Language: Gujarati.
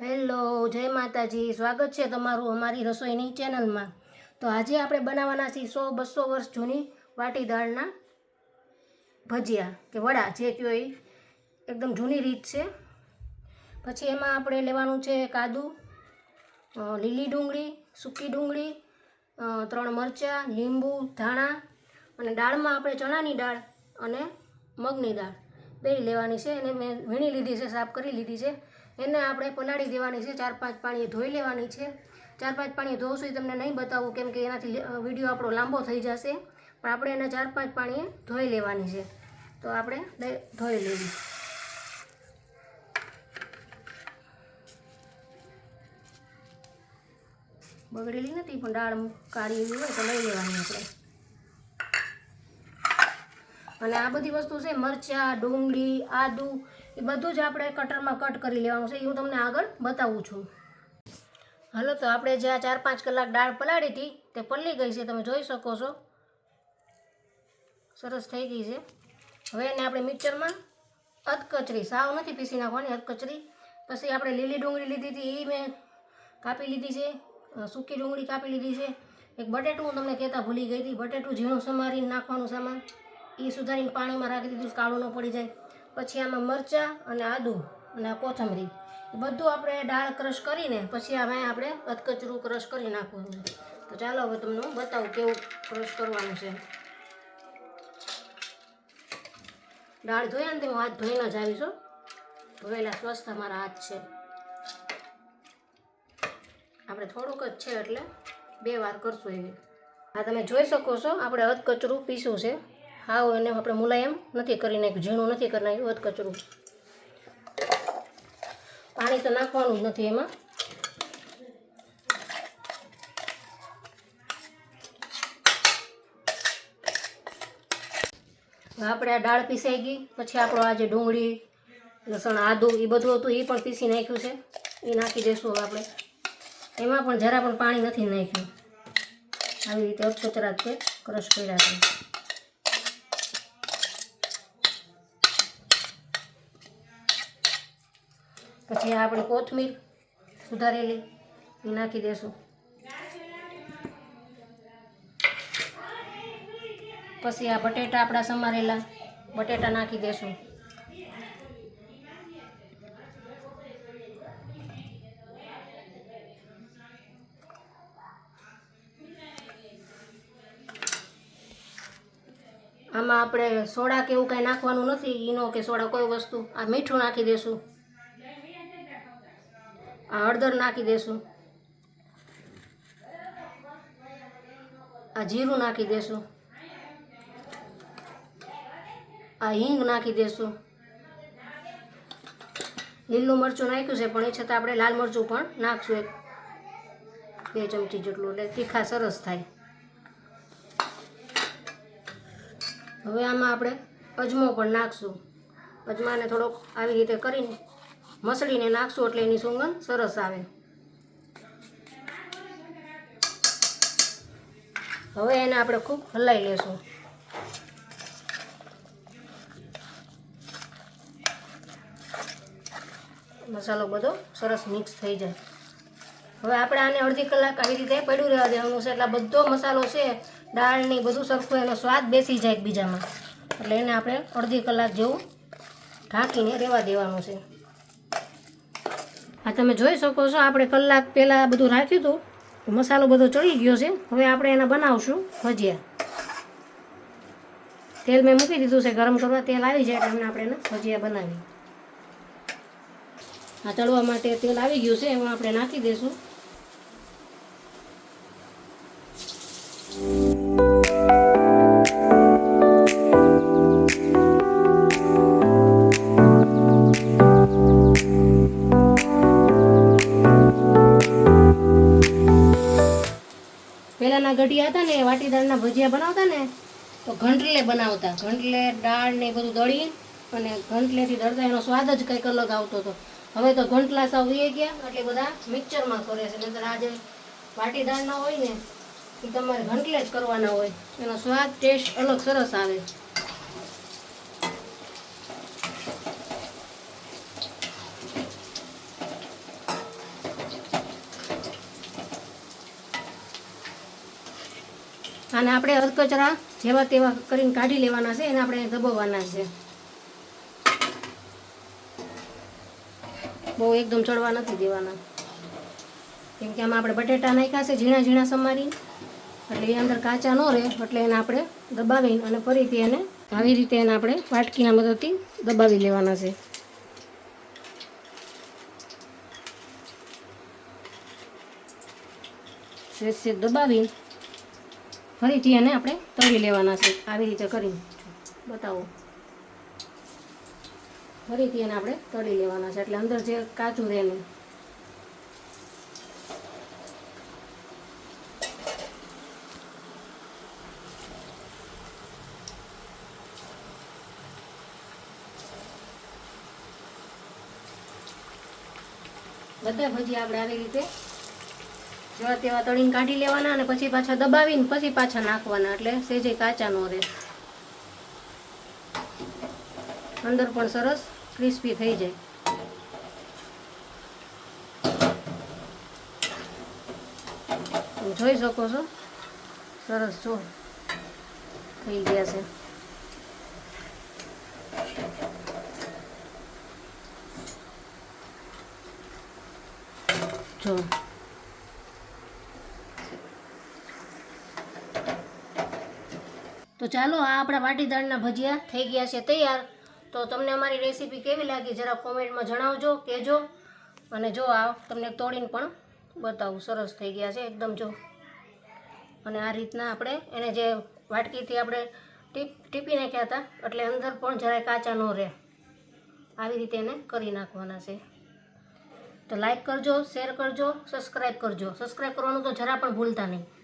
હેલો, જય માતાજી. સ્વાગત છે તમારું અમારી રસોઈની ચેનલમાં. તો આજે આપણે બનાવવાના છીએ સો બસો વર્ષ જૂની વાટી દાળના ભજીયા કે વડા, જે કયો એ એકદમ જૂની રીત છે. પછી એમાં આપણે લેવાનું છે કાદુ લીલી ડુંગળી, સૂકી ડુંગળી ત્રણ મરચાં, લીંબુ, ધાણા અને દાળમાં આપણે ચણાની દાળ અને મગની દાળ. બે લેવાની છે, એને મેં વીણી લીધી છે, સાફ કરી લીધી છે. એને આપણે પલાળી દેવાની છે, ચાર પાંચ પાણીએ ધોઈ લેવાની છે. ચાર પાંચ પાણીએ ધોશું એ તમને નહીં બતાવું કેમ કે એનાથી વીડિયો આપણો લાંબો થઈ જશે. પણ આપણે એને ચાર પાંચ પાણીએ ધોઈ લેવાની છે. તો આપણે ધોઈ લેવી. બગડેલી નથી, પણ દાળ કાળી એવી હોય તો લઈ લેવાની આપણે. અને આ બધી વસ્તુ છે, મરચાં, ડુંગળી, આદુ એ બધું જ આપણે કટરમાં કટ કરી લેવાનું છે એ હું તમને આગળ બતાવું છું. હાલો, તો આપણે જે આ ચાર પાંચ કલાક દાળ પલાળી હતી તે પલળી ગઈ છે, તમે જોઈ શકો છો. સરસ થઈ ગઈ છે. હવે એને આપણે મિક્સરમાં અધકચરી, સાવ નથી પીસી નાખવાની, અધકચરી. પછી આપણે લીલી ડુંગળી લીધી હતી એ મેં કાપી લીધી છે સૂકી ડુંગળી કાપી લીધી છે. એક બટેટું હું તમને કહેતા ભૂલી ગઈ હતી, બટેટું ઝીણું સમારીને નાખવાનું સામાન. એ સુધારીને પાણીમાં રાખી દીધું કાળું ન પડી જાય. પછી આમાં મરચાં અને આદું અને આ કોથમરી. બધું આપણે દાળ ક્રશ કરીને પછી આમાં આપણે અધકચરું ક્રશ કરી નાખવાનું તો ચાલો હવે તમને હું બતાવું કેવું ક્રશ કરવાનું છે. દાળ ધોયા ને હું હાથ ધોઈને જ આવી છું ધોયેલા સ્વસ્થ મારા હાથ છે. આપણે થોડુંક જ છે એટલે બે વાર કરશું એવી હા તમે જોઈ શકો છો, આપણે અધકચરું પીસું છે. હાવ એને આપણે મુલાયમ નથી કરી નાખ્યું, ઝીણું નથી કરી નાખ્યું અધકચરું પાણી તો નાખવાનું જ નથી એમાં. આપણે આ દાળ પીસાઈ ગઈ, પછી આપણો આ જે ડુંગળી, લસણ, આદું એ બધું હતું એ પણ પીસી નાખ્યું છે. એ નાખી દઈશું હવે આપણે. એમાં પણ જરા પણ પાણી નથી નાખ્યું. આવી રીતે અધકચરા છે, ક્રશ કર્યા છે. પછી આપણી કોથમીર સુધારેલી. એ નાખી દેશું. પછી આ બટેટા આપણા સમારેલા. બટેટા નાખી દેશું. આમાં આપણે સોડા કે એવું કાંઈ નાખવાનું નથી. ઈનો કે સોડા કોઈ વસ્તુ. આ મીઠું નાખી દેશું. હળદર નાખી દેશું. આ જીરું નાખી દેશું. આ હિંગ નાખી દેશું. લીલું મરચું નાખ્યું છે, પણ એ છતાં આપણે લાલ મરચું પણ નાખશું એક. બે ચમચી જેટલું, એટલે તીખા સરસ થાય. હવે આમાં આપણે અજમો પણ નાખશું. અજમાને થોડોક આવી રીતે કરીને મસળીને નાખશું એટલે એની સુગંધ સરસ આવે. હવે એને આપણે ખૂબ હલાવી લેશું. મસાલો બધો સરસ મિક્સ થઈ જાય. હવે આપણે આને અડધી કલાક આવી રીતે પડ્યું રહેવા દેવાનું છે. એટલે બધો મસાલો છે દાળની બધું સરખું એનો સ્વાદ બેસી જાય એકબીજામાં. એટલે એને આપણે અડધી કલાક જેવું ઢાંકીને રહેવા દેવાનું છે. આ તમે જોઈ શકો છો, આપણે કલાક પહેલાં બધું રાખ્યું હતું. મસાલો બધો ચડી ગયો છે. હવે આપણે એને બનાવશું ભજીયા. તેલ મેં મૂકી દીધું છે, ગરમ કરવા તેલ આવી જાય એટલે આપણે એને ભજીયા બનાવી. આ તળવા માટે તેલ આવી ગયું છે, એમાં આપણે નાખી દઈશું ભજીયા બનાવતા ને, તો ઘંટલે બનાવતા. ઘંટલે, દાળ ને બધું દળી અને ઘંટલેથી દળતા, એનો સ્વાદ જ કંઈક અલગ આવતો હતો. હવે તો ઘંટલા સાવ વી ગયા, એટલે બધા મિક્સરમાં કરે છે. નહીંતર આજે વાટી દાળના હોય ને એ તમારે ઘંટલે જ કરવાના હોય. એનો સ્વાદ ટેસ્ટ અલગ સરસ આવે. અને આપણે અધકચરા જેવા તેવા કરીને કાઢી લેવાના છે એને આપણે દબાવવાના છે. બહુ એકદમ ચડવા નથી દેવાના. કેમ કે આમાં આપણે બટેટા નાખ્યા છે, ઝીણા ઝીણા સમારી એટલે એ અંદર કાચા ન રહે, એટલે એને આપણે દબાવીને અને ફરીથી એને આવી રીતે એને આપણે વાટકીના મદદથી દબાવી લેવાના છે. સેજ સેજ દબાવી ફરીથી એને આપણે તળી લેવાના છે. આવી રીતે કરીને. બતાવો. ફરીથી એને આપણે તળી લેવાના છે. એટલે અંદર જે કાચું રહે નહીં બધા ભજી આપણે આવી રીતે જેવા તેવા તળીને કાઢી લેવાના અને પછી પાછા દબાવીને પછી પાછા નાખવાના એટલે સેજે કાચા ન રહે. અંદર પણ સરસ ક્રિસ્પી થઈ જાય. જોઈ શકો છો? સરસ જો થઈ ગયા છે. જો. તો ચાલો આ આપણા વાટીદાળના ભજીયા થઈ ગયા છે તૈયાર. તો તમને અમારી રેસીપી કેવી લાગી જરા કોમેન્ટમાં જણાવજો, કહેજો. અને જો આ તમને તોડીને પણ બતાવું, સરસ થઈ ગયા છે એકદમ જો. અને આ રીતના આપણે એને જે વાટકીથી આપણે ટીપ, ટીપી નાખ્યા હતા, એટલે અંદર પણ જરાય કાચા ન રહે. આવી રીતે એને કરી નાખવાના છે. તો લાઈક કરજો શેર કરજો સબસ્ક્રાઈબ કરજો. સબસ્ક્રાઈબ કરવાનું તો જરા પણ ભૂલતા નહીં.